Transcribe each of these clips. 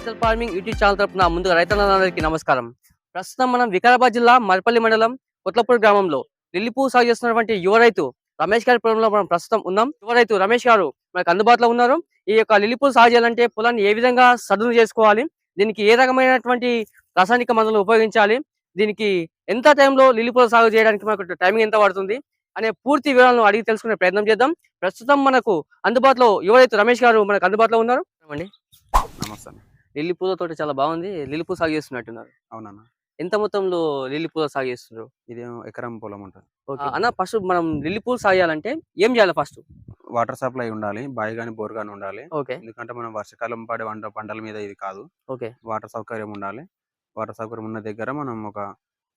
Natural farming YouTube channel తరపున ముందుగా రైతులందరికీ నమస్కారం. ప్రస్తుతం మనం వికారాబాద్ జిల్లా మరపల్లి మండలం కొట్లపూడి గ్రామంలో లిల్లిపూ సాగు చేస్తున్నటువంటి యువ రైతు రమేష్ గారి పొలంలో మనం ప్రస్తుతం ఉన్నాం. యువ రైతు రమేష్ గారు మనకు అందుబాటులో ఉన్నారు. ఈ యొక్క లిల్లీ సాగు చేయాలంటే పొలాన్ని ఏ విధంగా సదును చేసుకోవాలి? దీనికి ఏ రకమైనటువంటి రాసాయనిక మందులు ఉపయోగించాలి? దీనికి ఎంత టైంలో లిల్లిపూల సాగు చేయడానికి మనకు టైమింగ్ ఎంత పడుతుంది? అనే పూర్తి వివరాలను అడిగి తెలుసుకునే ప్రయత్నం చేద్దాం. ప్రస్తుతం మనకు అందుబాటులో యువ రైతు రమేష్ గారు మనకు అందుబాటులో ఉన్నారు. నమస్తే. లిల్లీ పూల తోట చాలా బాగుంది. లిల్లీ పూల సాగు చేస్తున్నట్టున్నారు. అవునన్న. ఎంత మొత్తంలో లిల్లీ పూల సాగు చేస్తున్నారు? ఇది ఎకరం పొలం ఉంటుంది. అన్న ఫస్ట్ మనం లిల్లీ పూలు సాగు చేయాలంటే ఏం చేయాలి ఫస్ట్? వాటర్ సప్లై ఉండాలి బావి కానీ బోర్ కానీ ఉండాలి. ఓకే. ఎందుకంటే మనం వర్షాకాలం పడే వంట పంటల మీద ఇది కాదు. ఓకే. వాటర్ సౌకర్యం ఉండాలి. వాటర్ సౌకర్యం ఉన్న దగ్గర మనం ఒక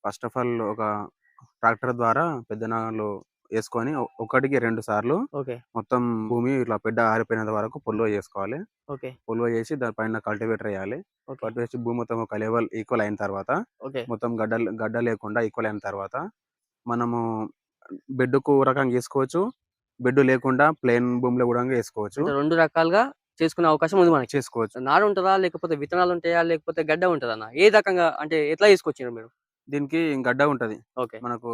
ఫస్ట్ ఆఫ్ ఆల్ ఒక ట్రాక్టర్ ద్వారా పెద్ద నాగలు వేసుకొని ఒకటికి రెండు సార్లు ఓకే. మొత్తం భూమి ఇట్లా పెద్ద ఆరిపోయినంత వరకు పొల్వ చేసుకోవాలి. ఓకే. పొల్వ చేసి దానిపైన కల్టివేటర్ వేయాలి. కల్టివేట్ చేసి భూమి మొత్తం ఒక లెవెల్ ఈక్వల్ అయిన తర్వాత మొత్తం గడ్డ గడ్డ లేకుండా ఈక్వల్ అయిన తర్వాత మనము బెడ్కు రకంగా వేసుకోవచ్చు బెడ్ లేకుండా ప్లేన్ భూమిలో కూడా వేసుకోవచ్చు. రెండు రకాలుగా చేసుకునే అవకాశం ఉంది మనకి. చేసుకోవచ్చు. నారు ఉంటుందా? లేకపోతే విత్తనాలు ఉంటాయా? లేకపోతే గడ్డ ఉంటుందా ఏ రకంగా అంటే ఎట్లా తీసుకొచ్చారు మీరు? దీనికి గడ్డ ఉంటది. ఓకే. మనకు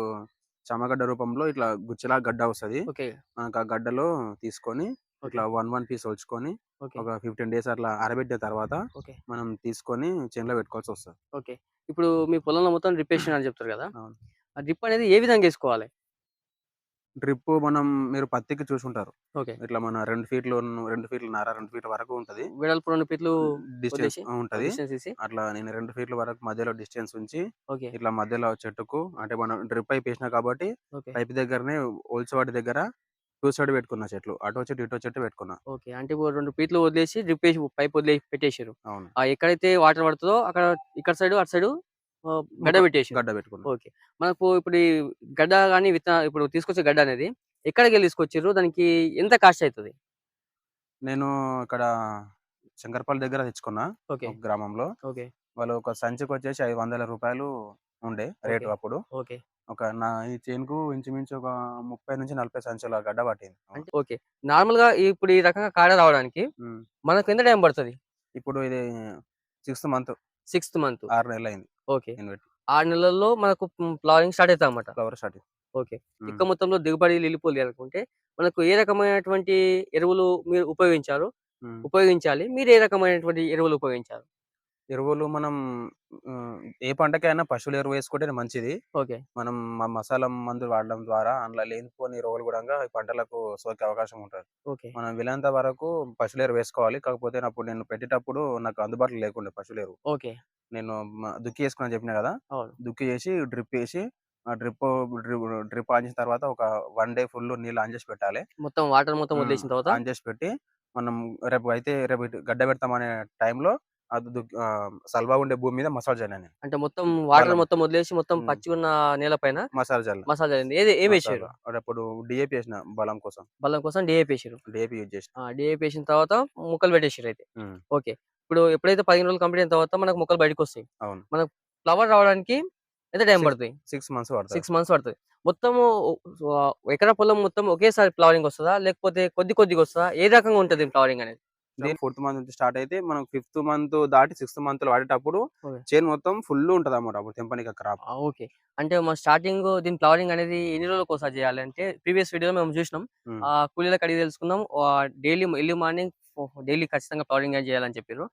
చమగడ్డ రూపంలో ఇట్లా గుచ్చలా గడ్డ వస్తది. ఓకే. మనకు ఆ గడ్డలో తీసుకొని ఇట్లా వన్ వన్ పీస్ వచ్చుకొని ఓకే. ఒక ఫిఫ్టీన్ డేస్ అట్లా ఆరబెట్టిన తర్వాత ఓకే. మనం తీసుకొని చేనులో పెట్టుకోవాల్సి వస్తుంది. ఓకే. ఇప్పుడు మీ పొలంలో మొత్తం డ్రిప్పేషన్ అని చెప్తారు కదా! అవును. ఆ డ్రిప్ అనేది ఏ విధంగా వేసుకోవాలి? డ్రిప్ మనం మీరు పత్తికి చూసుంటారు. ఓకే. ఇట్లా మన రెండు ఫీట్లు రెండు ఫీట్ల నార రెండు ఫీట్ల వరకు ఉంటది. వెడల్పు రెండు ఫీట్లు డిస్టెన్స్? ఉంటది. అట్లా నేను రెండు ఫీట్ల వరకు మధ్యలో డిస్టెన్స్ ఉంచి ఇట్లా మధ్యలో చెట్టుకు అంటే మనం డ్రిప్ పైప్ వేసినా కాబట్టి పైప్ దగ్గరనే ఓల్చవాడి దగ్గర టూ సైడ్ పెట్టుకున్న చెట్లు. అటో చెట్టు ఇటో చెట్టు పెట్టుకున్నా. ఓకే. అంటే ఇప్పుడు రెండు ఫీట్లు వదిలేసి డ్రిప్ వేసి పైప్ వదిలేసి పెట్టేశారు అవును. ఎక్కడైతే వాటర్ పడుతుందో అక్కడ ఇక్కడ సైడ్ అటు సైడ్ గడ్డ పెట్టేసి గడ్డ పెట్టుకున్నా. ఓకే. మనకు ఇప్పుడు ఈ గడ్డ కానీ విత్తన ఇప్పుడు తీసుకొచ్చే గడ్డ అనేది ఎక్కడికి వెళ్ళి తీసుకొచ్చారు దానికి ఎంత కాస్ట్ అవుతుంది నేను ఇక్కడ శంకర్పల్లి దగ్గర తెచ్చుకున్నా ఓకే. గ్రామంలో. ఓకే. వాళ్ళు ఒక సంచికి వచ్చేసి ఐదు వందల రూపాయలు ఉండే రేటు. అప్పుడు. ఓకే. ఒక నా ఈ చేనుకు ఇంచుమించు ఒక ముప్పై నుంచి నలభై సంచుల గడ్డ పట్టింది. అంటే ఓకే. నార్మల్గా ఇప్పుడు ఈ రకంగా కాడ రావడానికి. మనకు ఎంత టైం పడుతుంది? ఇప్పుడు ఇది సిక్స్త్ మంత్. Sixth month. ఆరు నెలలు అయింది ఓకే ఆరు నెలల్లో మనకు ఫ్లవరింగ్ స్టార్ట్ అవుతుంది అన్నమాట. Flower start okay. ఎక్కువ మొత్తంలో దిగుబడి లిల్లిపోలు అనుకుంటే మనకు ఏ రకమైనటువంటి ఎరువులు మీరు ఉపయోగించారు? ఉపయోగించాలి. మీరు ఏ రకమైనటువంటి ఎరువులు ఉపయోగించారు? ఎరువులు మనం ఏ పంటకైనా పశువుల ఎరువు వేసుకుంటే మంచిది. ఓకే. మనం మ- మసాలా మందులు వాడడం ద్వారా అందులో లేనిపోని రోగులు కూడా ఈ పంటలకు సోకే అవకాశం ఉంటుంది. ఓకే. మనం వీలంత వరకు పశువుల ఎరువు వేసుకోవాలి. కాకపోతే అప్పుడు నేను పెట్టేటప్పుడు నాకు అందుబాటులో లేకుండే పశువుల ఎరువు. ఓకే. నేను దుక్కి వేసుకుని చెప్పిన కదా! దుక్కి చేసి డ్రిప్ వేసి ఆ డ్రిప్ డ్రిప్ ఆన్ చేసిన తర్వాత ఒక వన్ డే ఫుల్ నీళ్ళు ఆన్ చేసి పెట్టాలి. మొత్తం వాటర్ మొత్తం వదిలేసిన తర్వాత? ఆన్ చేసి పెట్టి మనం రేపు అయితే రేపు గడ్డ పెడతామనే టైంలో సల్వా ఉండే భూమి మీద మసాజ్ చేయాలి నేను. అంటే మొత్తం వాటర్. మొత్తం వదిలేసి మొత్తం ఉమ్. పచ్చి ఉన్న నేల పైన మసాజ్ చేయాలి మసాలా అయింది ఏది ఏం వేసారు అప్పుడు డిఏపి వేసిన బలం కోసం. బలం కోసం డిఏపి వేసారు డిఏపి యూజ్ చేసిన. డిఏపి వేసిన తర్వాత ముక్కలు పెట్టేసారు అయితే. ఓకే. ఇప్పుడు ఎప్పుడైతే పదిహేను రోజులు కంప్లీట్ అయిన తర్వాత మనకు మొక్కలు బయటకు వస్తాయి. అవును. మనకు ఫ్లవర్ రావడానికి ఎంత టైం పడుతుంది? సిక్స్ మంత్స్ పడుతుంది సిక్స్ మంత్స్ పడుతుంది. మొత్తము ఆ, ఎకరా పొలం మొత్తం ఒకేసారి ఫ్లవరింగ్ వస్తుందా? లేకపోతే కొద్ది కొద్దిగా వస్తుందా? ఏ రకంగా ఉంటుంది ఫ్లవరింగ్ అనేది? దీని ఫోర్త్ మంత్ నుంచి స్టార్ట్ అయితే మనం ఫిఫ్త్ మంత్ దాటి సిక్స్త్ మంత్లో వాడేటప్పుడు. చేను మొత్తం ఫుల్ ఉంటది అన్నమాట అప్పుడు తెంపనిక క్రాప్. ఓకే. అంటే మా స్టార్టింగ్ దీని ఫ్లవరింగ్ అనేది ఎన్ని రోజులకు ఒకసారి చేయాలి అంటే ప్రీవియస్ వీడియోలో మేము చూసినాం. ఆ కూలీలకు అడిగి తెలుసుకుందాం. డైలీ ఎర్లీ మార్నింగ్ డైలీ ఖచ్చితంగా ఫ్లవరింగ్ చేయాలని చెప్పారు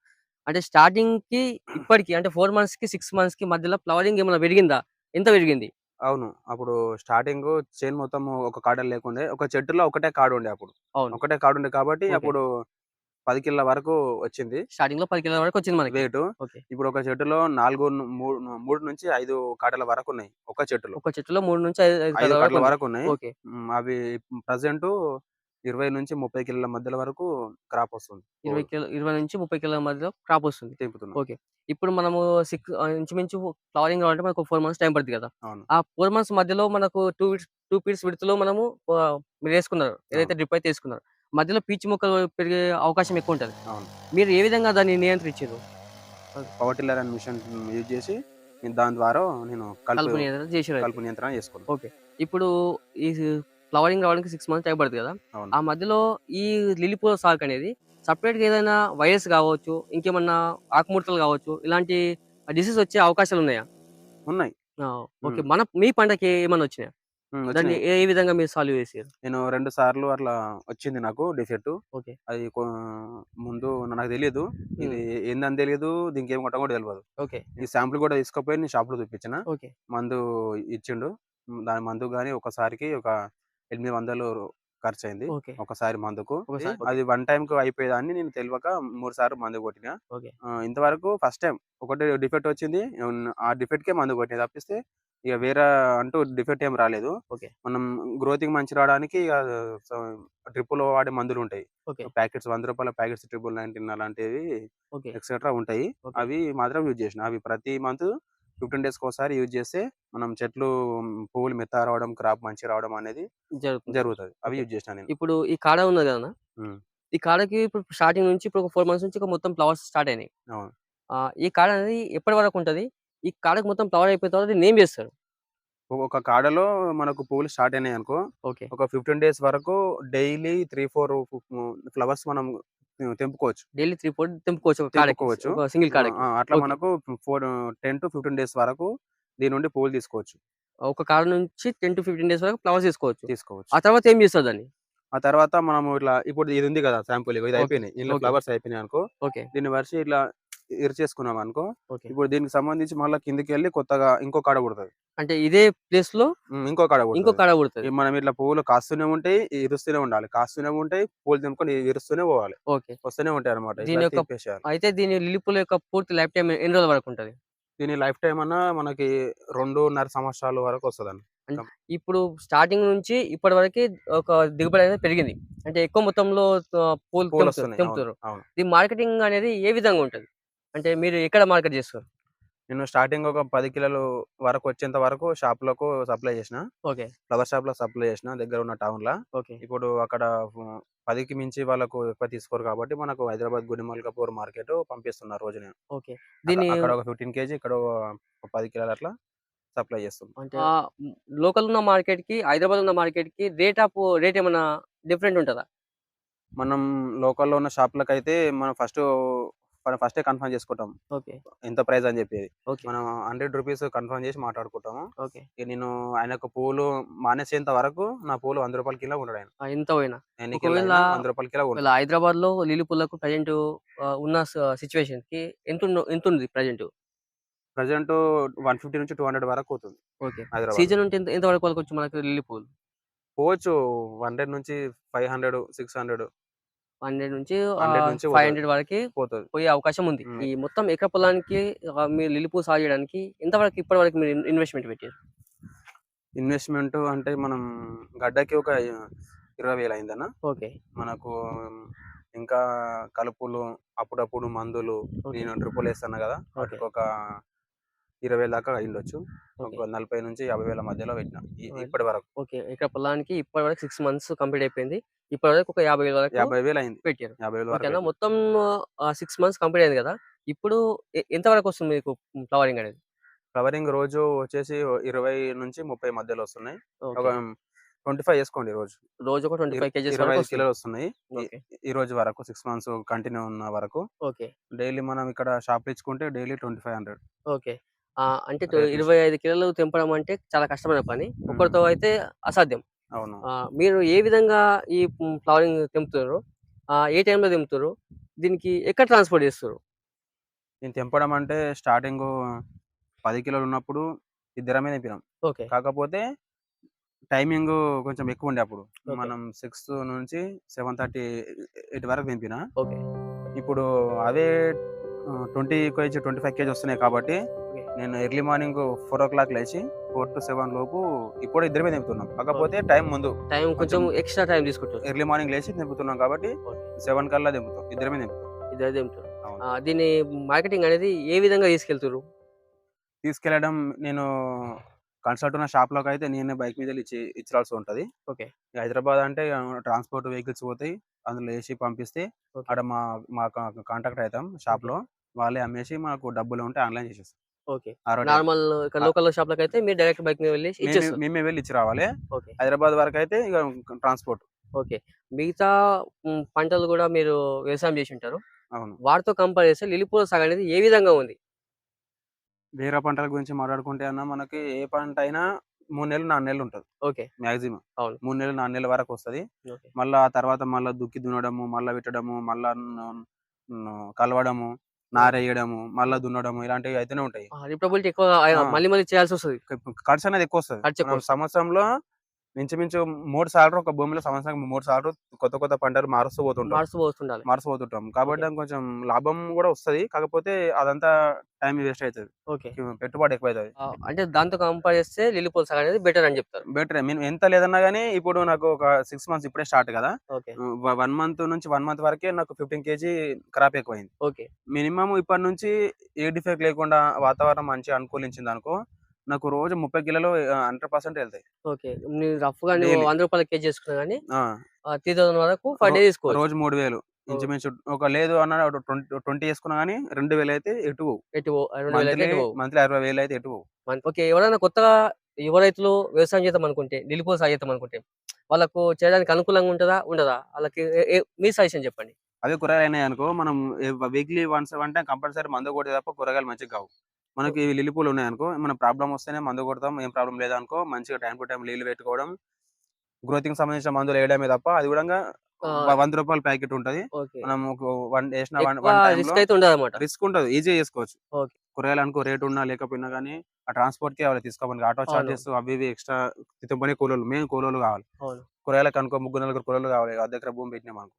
అంటే స్టార్టింగ్కి ఇప్పటికి అంటే ఫోర్ మంత్స్కి సిక్స్ మంత్స్కి మధ్యలో ఫ్లవరింగ్ ఏమైనా పెరిగిందా? ఎంత పెరిగింది? అవును. అప్పుడు స్టార్టింగ్ చేను మొత్తం ఒక కాడ లేకుండే ఒక చెట్టులో ఒకటే కాడు ఉండే అప్పుడు. అవును. ఒకటే కాడు ఉండే కాబట్టి. అప్పుడు పది కిలోల వరకు వచ్చింది. స్టార్టింగ్లో పది కిలోల వరకు వచ్చింది మనకి. Weight okay. ఇప్పుడు ఒక చెట్టులో నాలుగు మూడు మూడు నుంచి ఐదు కాటల వరకు ఉన్నాయి. ఒక చెట్టులో. ఒక చెట్టులో మూడు నుంచి ఐదు కాటల వరకు ఉన్నాయి. అవి ప్రజెంట్ ఇరవై నుంచి ముప్పై కిలోల మధ్యల వరకు క్రాప్ వస్తుంది. ఇరవై కిలో ఇరవై నుంచి ముప్పై కిలోల మధ్యలో క్రాప్ వస్తుంది. తెంపుతున్నాం. ఓకే. ఇప్పుడు మనము సిక్స్ ఇంచుమించు ఫ్లవరింగ్ కావాలంటే మనకు ఫోర్ మంత్స్ టైం పడుతుంది కదా. ఆ ఫోర్ మంత్స్ మధ్యలో మనకు టూ టూ పీట్స్ విడతలో మనము మీరు వేసుకున్నారు. ఏదైతే డ్రిప్ అయితే వేసుకున్నారు. మధ్యలో పీచు మొక్కలు పెరిగే అవకాశం ఎక్కువ ఉంటుంది అవును. మీరు ఏ విధంగా దాన్ని నియంత్రించారు పవర్ టిల్లర్ అనే మిషన్ యూజ్ చేసి నేను దాని ద్వారా నేను కలుపు కలుపు నియంత్రణ చేసారు కలుపు నియంత్రణ చేసుకున్నాను. ఇప్పుడు ఈ ఫ్లవరింగ్ రావడానికి సిక్స్ మంత్స్ టైం పడుతుంది కదా? అవును. ఆ మధ్యలో ఈ లిల్లీ పూల సాగు అనేది సపరేట్గా ఏదైనా వైరస్ కావచ్చు ఇంకేమన్నా ఆకుముడతలు కావచ్చు ఇలాంటి డిసీజ్ వచ్చే అవకాశాలు ఉన్నాయా? ఉన్నాయి. ఓకే. మన మీ పంటకి ఏమన్నా వచ్చినాయా? దాన్ని. ఏ విధంగా మీరు సాల్వ్ చేసారు? నేను రెండు సార్లు అట్లా వచ్చింది నాకు డిఫెక్ట్ ఓకే. అది ముందు నాకు తెలియదు ఇది ఏందని తెలియదు దీనికి ఏం కొట్టం కూడా తెలియదు ఓకే. ఈ శాంపుల్ కూడా తీసుకుపోయి నేను షాప్లో చూపించిన. ఓకే. మందు ఇచ్చిండు. దాని మందు గానీ ఒకసారికి ఒక ఎనిమిది వందలు ఖర్చు అయింది ఒకసారి మందుకు? అది వన్ టైం కు అయిపోయేదాన్ని. నేను తెలియక మూడు సార్లు మందు కొట్టిన. ఇంతవరకు ఫస్ట్ టైం ఒకటి డిఫెక్ట్ వచ్చింది. ఆ డిఫెక్ట్ కే మందు కొట్టిన తప్పిస్తే ఇక వేరే అంటూ డిఫెక్ట్ ఏం రాలేదు. మనం గ్రోతింగ్ మంచి రావడానికి డ్రిప్లో వాడే మందులు ఉంటాయి. ప్యాకెట్స్ వంద రూపాయల ప్యాకెట్స్ ట్రిపుల్ నైన్టీన్ అలాంటివి ఎక్సెట్రా ఉంటాయి. అవి మాత్రం యూజ్ చేసిన. అవి ప్రతి మంత్ ఫిఫ్టీన్ డేస్ ఒకసారి యూజ్ చేస్తే మనం చెట్లు పువ్వులు మెత్త రావడం క్రాప్ మంచి రావడం అనేది జరుగుతుంది. అవి. యూజ్ చేసిన నేను. ఇప్పుడు ఈ కాడ ఉన్నది కదా. ఈ కాడకి ఇప్పుడు స్టార్టింగ్ నుంచి ఇప్పుడు ఒక ఫోర్ మంత్స్ నుంచి మొత్తం ఫ్లవర్స్ స్టార్ట్ అయినాయి. ఈ కాడ అనేది ఎప్పటి వరకు ఉంటది? ఈ కాడకి మొత్తం ఫ్లవర్ అయిపోయిన తర్వాత ఏం చేస్తారు? ఒక- కాడలో మనకు పువ్వులు స్టార్ట్ అయినాయి అనుకో ఒక ఫిఫ్టీన్ డేస్ వరకు డైలీ త్రీ ఫోర్ ఫ్లవర్స్ మనం తెంపుకోవచ్చు. డైలీ త్రీ ఫోర్ తెంపుకోవచ్చు తెంపుకోవచ్చు. సింగిల్ ఆ, అట్లా. మనకు four ten to fifteen days వరకు దీని నుండి పువ్వులు తీసుకోవచ్చు. ఒక కాడ నుంచి టెన్ టు ఫిఫ్టీన్ డేస్ వరకు ఫ్లవర్స్ తీసుకోవచ్చు. తీసుకోవచ్చు. ఆ తర్వాత ఏం చేస్తారు దాన్ని? ఆ తర్వాత మనం ఇట్లా ఇప్పుడు ఇది ఉంది కదా శాంపుల్ ఇది. అయిపోయినాయి. ఇందులో. ఫ్లవర్స్ అయిపోయినాయి అనుకో ఓకే. దీన్ని వరిసి ఇట్లా ఇరిచేసుకున్నాం అనుకో ఓకే. ఇప్పుడు దీనికి సంబంధించి మళ్ళీ కిందికి వెళ్ళి కొత్తగా ఇంకో కాడ పుడుతుంది. అంటే ఇదే ప్లేస్లో ఇంకో కాడ ఇంకో కాడ పుడుతుంది. మనం ఇట్లా పువ్వులు కాస్తూనే ఉంటాయి ఇరుస్తూనే ఉండాలి. కాస్తూనే ఉంటాయి పూలు తెంపుకొని ఇరుస్తూనే పోవాలి. ఓకే. వస్తూనే ఉంటాయి అనమాట దీని యొక్క- అయితే దీని లిల్లీ పూల యొక్క పూర్తి లైఫ్ టైం ఎన్ని రోజుల వరకు ఉంటది? దీని లైఫ్ టైం అన్నా మనకి రెండున్నర సంవత్సరాల వరకు వస్తుంది ఇప్పుడు స్టార్టింగ్ నుంచి ఇప్పటి వరకు ఒక దిగుబడి అనేది పెరిగింది. అంటే ఎక్కువ మొత్తంలో పూలు పూలు తెంపుతారు- ఈ మార్కెటింగ్ అనేది ఏ విధంగా ఉంటది? అంటే మీరు ఎక్కడ మార్కెట్ చేస్తారు? నేను స్టార్టింగ్ ఒక పది కిలోలు వరకు వచ్చేంత వరకు షాప్లకు సప్లై చేసిన. ఓకే. ఫ్లవర్ షాప్లో సప్లై చేసిన దగ్గర ఉన్న టౌన్ లా ఓకే. ఇప్పుడు అక్కడ పదికి మించి వాళ్ళకు ఎక్కువ తీసుకోరు కాబట్టి మనకు హైదరాబాద్ గుడిమల్కాపూర్ మార్కెట్ పంపిస్తున్నారు రోజు నేను. ఓకే. దీన్ని అక్కడ ఒక ఫిఫ్టీన్ కేజీ ఇక్కడ ఒక పది కిలోలు అట్లా సప్లై చేస్తుంది అంటే లోకల్ ఉన్న మార్కెట్కి హైదరాబాద్ ఉన్న మార్కెట్కి రేట్ ఆఫ్ రేట్ ఏమైనా డిఫరెంట్ ఉంటుందా? మనం లోకల్లో ఉన్న షాప్లకు అయితే మనం ఫస్ట్ ఫస్టే కన్ఫర్మ్ చేసుకుంటాం. ఓకే. ఎంత ప్రైస్ అని చెప్పేది. ఓకే. మనం హండ్రెడ్ రూపీస్ కన్ఫర్మ్ చేసి మాట్లాడుకుంటాము. ఓకే. నేను ఆయనకు పూలు మానేసేంత వరకు నా పూలు వంద రూపాయల కిలో ఉంటాడు ఆయన ఎంత పోయినా? వంద రూపాయల కిలో హైదరాబాద్లో లిల్లీ పూలకు ప్రజెంట్ ఉన్న సిచ్యువేషన్కి ఎంత ఎంత ఉంది ప్రజెంట్ ప్రజెంట్ వన్ ఫిఫ్టీ నుంచి టూ హండ్రెడ్ వరకు అవుతుంది ఓకే. సీజన్ ఉంటే ఎంత వరకు మనకు లిల్లీ పూలు? పోవచ్చు హండ్రెడ్ నుంచి five hundred six hundred. Hundred నుంచి 100 నుంచి ఫైవ్. హండ్రెడ్ వరకు పోతుంది పోయే అవకాశం ఉంది. ఈ మొత్తం ఎకర పొలానికి మీరు లిల్లీ పువ్వు సాగు చేయడానికి ఎంతవరకు ఇప్పటి వరకు మీరు ఇన్వెస్ట్మెంట్ పెట్టారు? ఇన్వెస్ట్మెంట్ అంటే మనం గడ్డకి ఒక ఇరవై వేలు అయిందన్న. ఓకే. మనకు ఇంకా కలుపులు అప్పుడప్పుడు మందులు నేను ట్రిపుల్ వేస్తాను కదా వాటికి ఒక ఇరవై వేల దాకా అయ్యిండొచ్చు. ఒక నలభై నుంచి యాభై వేల మధ్యలో పెట్టిన. ఇప్పటి వరకు. ఓకే. ఎకర పొలానికి ఇప్పటి వరకు సిక్స్ మంత్స్ కంప్లీట్ అయిపోయింది. ఇప్పటి వరకు ఒక యాభై వేల యాభై వేలు అయింది. పెట్టారు. యాభై వేల. మొత్తం సిక్స్ మంత్స్ కంప్లీట్ అయింది కదా? ఇప్పుడు ఎంత వరకు వస్తుంది మీకు ఫ్లవరింగ్ అనేది? ఫ్లవరింగ్ రోజు వచ్చేసి ఇరవై నుంచి ముప్పై మధ్యలో వస్తున్నాయి. ఒక ట్వంటీ ఫైవ్ వేసుకోండి ఈ రోజు. రోజు ఒక ట్వంటీ ఫైవ్ కేజీస్ ఇరవై కిలోలు వస్తున్నాయి. ఈ రోజు వరకు సిక్స్ మంత్స్ కంటిన్యూ ఉన్న వరకు ఓకే. డైలీ మనం ఇక్కడ షాప్ ఇచ్చుకుంటే daily twenty five hundred. Okay. ఆ, అంటే. ఇరవై ఐదు కిలోలు తెంపడం అంటే చాలా కష్టమైన పని. ఒకరితో అయితే అసాధ్యం. అవును. ఆ, మీరు ఏ విధంగా ఈ ఫ్లవరింగ్ తెంపుతారు ఆ, ఏ టైంలో తెంపుతారు దీనికి ఎక్కడ ట్రాన్స్పోర్ట్ చేస్తారు నేను తెంపడం అంటే స్టార్టింగ్ పది కిలోలు ఉన్నప్పుడు ఇద్దరమే తెంపినాం. ఓకే. కాకపోతే టైమింగ్ కొంచెం ఎక్కువ ఉండే అప్పుడు. Okay. మనం సిక్స్ నుంచి సెవెన్ థర్టీ ఎయిట్ వరకు తెంపిన. ఓకే. ఇప్పుడు అవే twenty KG twenty five KG వస్తున్నాయి కాబట్టి. నేను early morning four o'clock లేచి ఫోర్ టు సెవెన్ లోపు ఇప్పుడు ఇద్దరమే తెంపుతున్నాం కాకపోతే టైం ముందు టైం కొంచెం ఎక్స్ట్రా టైం తీసుకుంటారు. ఎర్లీ మార్నింగ్ లేచి తెంపుతున్నాం కాబట్టి. సెవెన్ కల్లా తెంపుతాం ఇద్దరమే తెంపుతాం ఇదే తెంపుతారు అవును. ఆ, దీన్ని మార్కెటింగ్ అనేది ఏ విధంగా తీసుకెళ్తారు తీసుకెళ్ళడం నేను కన్సల్ట్ ఉన్న షాప్లోకి అయితే నేనే బైక్ మీద ఇచ్చి ఇచ్చాల్సి ఉంటది. ఓకే. హైదరాబాద్ అంటే ట్రాన్స్పోర్ట్ వెహికల్స్ పోతాయి. అందులో వేసి పంపిస్తే. అక్కడ మా మా కాంటాక్ట్ అవుతాం షాప్లో వాళ్ళే అమ్మేసి మాకు డబ్బులు ఉంటే ఆన్లైన్ చేసేస్తాం. ఓకే. నార్మల్. లోకల్ షాప్ లకి అయితే మీరు డైరెక్ట్ బైక్ మీద వెళ్ళి మేమే- వెళ్ళి ఇచ్చి రావాలి. ఓకే. హైదరాబాద్ వరకు అయితే ఇక ట్రాన్స్పోర్ట్. ఓకే. మిగతా పంటలు కూడా మీరు వ్యవసాయం చేసి ఉంటారు. అవును. వాటితో కంపేర్ చేస్తే లిల్లీ పూల సాగు అనేది ఏ విధంగా ఉంది? వేరే పంటల గురించి మాట్లాడుకుంటే అన్న మనకి ఏ పంట అయినా మూడు నెలలు నాలుగు నెలలు ఉంటుంది. ఓకే. మాక్సిమం. అవును. మూడు నెలలు నాలుగు నెలల వరకు వస్తది. మళ్ళా ఆ తర్వాత మళ్ళా దుక్కి దున్నడము మళ్ళా పెట్టడము మళ్ళా కలవడము నారేయడము మళ్ళా దున్నడము ఇలాంటివి అయితేనే ఉంటాయి. రిపబిలిటీ ఎక్కువ. మళ్ళీ మళ్ళీ చేయాల్సి వస్తుంది. ఖర్చు అనేది ఎక్కువ వస్తుంది. సంవత్సరంలో మించుమించు మూడు సార్లు ఒక భూమిలో సంవత్సరం మూడు సార్లు కొత్త కొత్త పంటలు మారుస్తూ పోతుంటాం. పోతుండాలి. మారుస్తూ పోతుంటాం. కాబట్టి కొంచెం లాభం కూడా వస్తది. కాకపోతే అదంతా టైం వేస్ట్ అవుతుంది ఓకే. పెట్టుబడి ఎక్కువ అవుతుంది అంటే దాంతో కంపేర్ చేస్తే లిల్లీ పూల సాగు అనేది బెటర్ అని చెప్తారు. బెటర్. మీన్ ఎంత లేదన్నా కానీ ఇప్పుడు నాకు ఒక సిక్స్ మంత్స్ ఇప్పుడే స్టార్ట్ కదా. వన్ మంత్ నుంచి వన్ మంత్ వరకే నాకు ఫిఫ్టీన్ కేజీ క్రాప్ ఎక్కువైంది. ఓకే. మినిమం ఇప్పటి నుంచి ఏ డిఫెక్ట్ లేకుండా వాతావరణం మంచిగా అనుకూలించింది అనుకో నాకు రోజు ముప్పై కిలోలు హండ్రెడ్ పర్సెంట్ వెళ్తాయి. ఓకే. రఫ్గా. వంద రూపాయల కేజీ చేసుకున్నా కానీ త్రీ థౌసండ్ వరకు డే తీసుకోవచ్చు. రోజు మూడు వేలు ఇంచుమించు. ఒక లేదు అన్న ట్వంటీ చేసుకున్నా కానీ రెండు వేలు అయితే ఎటు. ఎటు మంత్లీ అరవై వేలు అయితే ఎటు ఓకే. ఎవరైనా కొత్తగా యువ రైతులు వ్యవసాయం చేద్దాం అనుకుంటే సాగు చేద్దాం అనుకుంటే వాళ్ళకు చేయడానికి అనుకూలంగా ఉంటుందా? ఉండదా? వాళ్ళకి మీ సజెషన్ చెప్పండి. అదే కూరగాయలు అయినాయి అనుకో మనం weekly once one time compulsory మందు కొడితే తప్ప కూరగాయలు మంచిగా కావు. మనకి లిల్లీ పూలు ఉన్నాయి అనుకో మన ప్రాబ్లం వస్తేనే మందు కొడతాం ఏం ప్రాబ్లం లేదనుకో మంచిగా టైం టు టైం నీళ్ళు పెట్టుకోవడం గ్రోతింగ్ సంబంధించిన మందులు వేయడమే తప్ప అది కూడా వంద రూపాయల ప్యాకెట్ ఉంటది. మనం వన్ వేసిన రిస్క్ ఉండదు ఉంటుంది ఈజీ చేసుకోవచ్చు. కూరగాయలు అనుకో రేట్ ఉన్నా లేకపోయినా కానీ ఆ ట్రాన్స్పోర్ట్కి వాళ్ళు తీసుకోవాలి ఆటో చార్జెస్ అవి ఇవి ఎక్స్ట్రా తిప్పని కూలీలు మెయిన్ కూలీలు కావాలి. కూరగాయలకు అనుకో ముగ్గురు నలుగురు కూలీలు కావాలి దగ్గర భూమి పెట్టినాం అనుకో.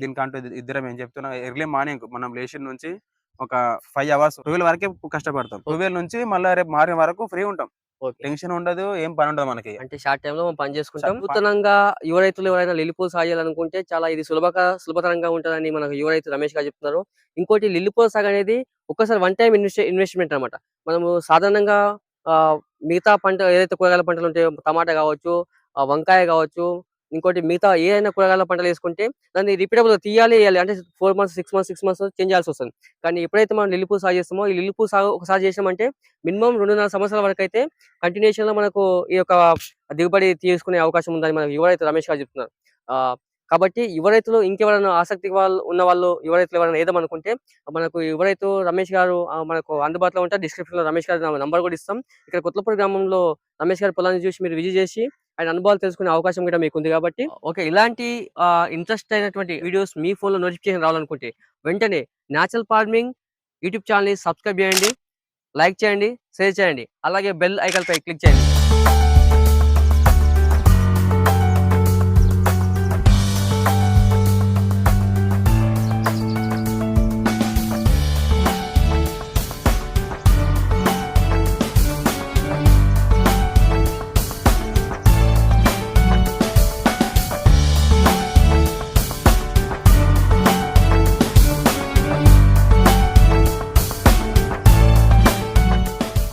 దీనికంటూ ఇది- ఇద్దరం ఏం చెప్తున్నా ఎర్లీ మార్నింగ్ మనం లేచిన నుంచి ఒక ఫైవ్ అవర్స్ ట్వెల్వ్ వరకే కష్టపడతాం. ట్వెల్వ్ నుంచి మళ్ళీ రేపు మార్నింగ్ వరకు ఫ్రీ ఉంటాం. టెన్షన్ ఉండదు ఏం పని ఉండదు మనకి. అంటే షార్ట్ టైమ్లో మనం పని చేసుకుంటాం. నూతనంగా యువ రైతులు ఎవరైనా లిల్లీ పూలు సాగు చేయాలనుకుంటే చాలా ఇది సులభక సులభతరంగా ఉంటుందని మనకు యువ రైతు రమేష్ గారు చెప్తున్నారు. ఇంకోటి లిల్లీ పూల సాగు అనేది ఒక్కసారి వన్ టైం ఇన్వెస్ట్ ఇన్వెస్ట్మెంట్ అనమాట మనము సాధారణంగా మిగతా పంట ఏదైతే కూరగాయల పంటలు ఉంటాయో టమాటా కావచ్చు వంకాయ కావచ్చు ఇంకోటి మిగతా ఏదైనా కూరగాయల పంటలు వేసుకుంటే దాన్ని రిపీటబుల్ తీయాలి వేయాలి. అంటే four months six months six months change చేయాల్సి వస్తుంది. కానీ ఎప్పుడైతే మనం లిల్లి సాగు చేస్తామో ఈ లిల్లి సాగు ఒకసారి చేసామంటే మినిమం రెండున్నర సంవత్సరాల వరకు అయితే కంటిన్యూషన్లో మనకు ఈ యొక్క దిగుబడి తీసుకునే అవకాశం ఉందని మనకు యువరైతే రమేష్ గారు చెప్తున్నారు. ఆ, కాబట్టి యువ రైతులు ఇంకెవరైనా ఆసక్తి వాళ్ళు ఉన్న వాళ్ళు యువ రైతులు ఎవరైనా ఏదో అనుకుంటే మనకు యువ రైతు రమేష్ గారు మనకు అందుబాటులో ఉంటారు. డిస్క్రిప్షన్లో రమేష్ గారి నంబర్ కూడా ఇస్తాం. ఇక్కడ కొత్తపూడి గ్రామంలో రమేష్ గారి పొలాన్ని చూసి మీరు విజిట్ చేసి ఆయన అనుభవాలు తెలుసుకునే అవకాశం కూడా మీకు ఉంది కాబట్టి ఓకే ఇలాంటి ఇంట్రెస్ట్ అయినటువంటి వీడియోస్ మీ ఫోన్లో నోటిఫికేషన్ రావాలనుకుంటే వెంటనే natural farming YouTube channel subscribe చేయండి లైక్ చేయండి షేర్ చేయండి. అలాగే బెల్ ఐకాన్ పై క్లిక్ చేయండి.